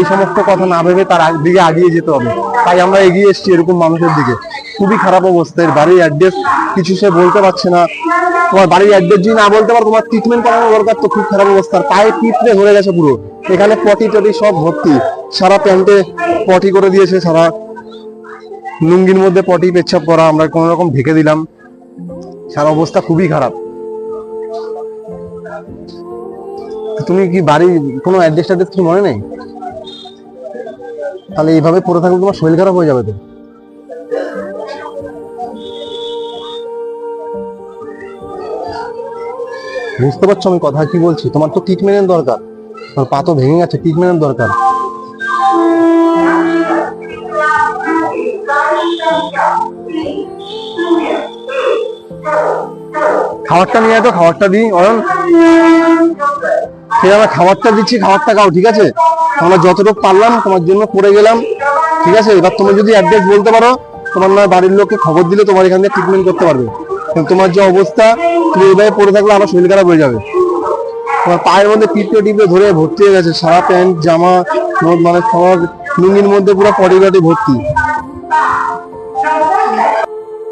এই সমস্ত কথা না ভেবে তার দিকে আগিয়ে যেতে হবে। তাই আমরা এগিয়ে এসেছি এরকম মানুষের দিকে। খুবই খারাপ অবস্থা। এর বাড়ির অ্যাড্রেস কিছু সে বলতে পারছে না। তোমার বাড়ির অ্যাড্রেস যদি না বলতে পারো, তোমার ট্রিটমেন্ট করানো দরকার তো খুব খারাপ অবস্থা। পায়ে পিঁপড়ে ধরে গেছে পুরো। এখানে পটি টটি সব ভর্তি। সারা প্যান্টে পটি করে দিয়েছে সারা। লুঙ্গির মধ্যে পটি পেচ্ছাপ করা। আমরা কোনো রকম ঢেকে দিলাম। সারা অবস্থা খুবই খারাপ। তুমি কি বাড়ির কোনো অ্যাড্রেস ট্যাড্রেস কি মনে নেই? তাহলে এইভাবে পড়ে থাকলে তোমার শরীর খারাপ হয়ে যাবে তো? বুঝতে পারছ আমি কথা কি বলছি? তোমার তো ট্রিটমেন্টের দরকার। তোমার পা তো ভেঙে গেছে ট্রিটমেন্টের দরকার। খাবারটা নিয়ে তো খাবারটা দিই অয়ন আছে খাবারটা দিচ্ছি, খাবারটা খাও, ঠিক আছে? আমরা যতটুকু পারলাম, তোমার জন্য করে গেলাম, ঠিক আছে? এবার তুমি যদি অ্যাড্রেস বলতে পারো, তোমার না বাড়ির লোককে খবর দিলে তোমার এখান থেকে ট্রিটমেন্ট করতে পারবে। তোমার যে অবস্থা, তুমি এইভাবে পড়ে থাকলে আমার শরীর খারাপ হয়ে যাবে। তোমার পায়ের মধ্যে পিঁপড়ে টিপড়ে ধরে ভর্তি হয়ে গেছে, সারা প্যান্ট, জামা মানে সব লুঙ্গির মধ্যে পুরো গটি ভর্তি।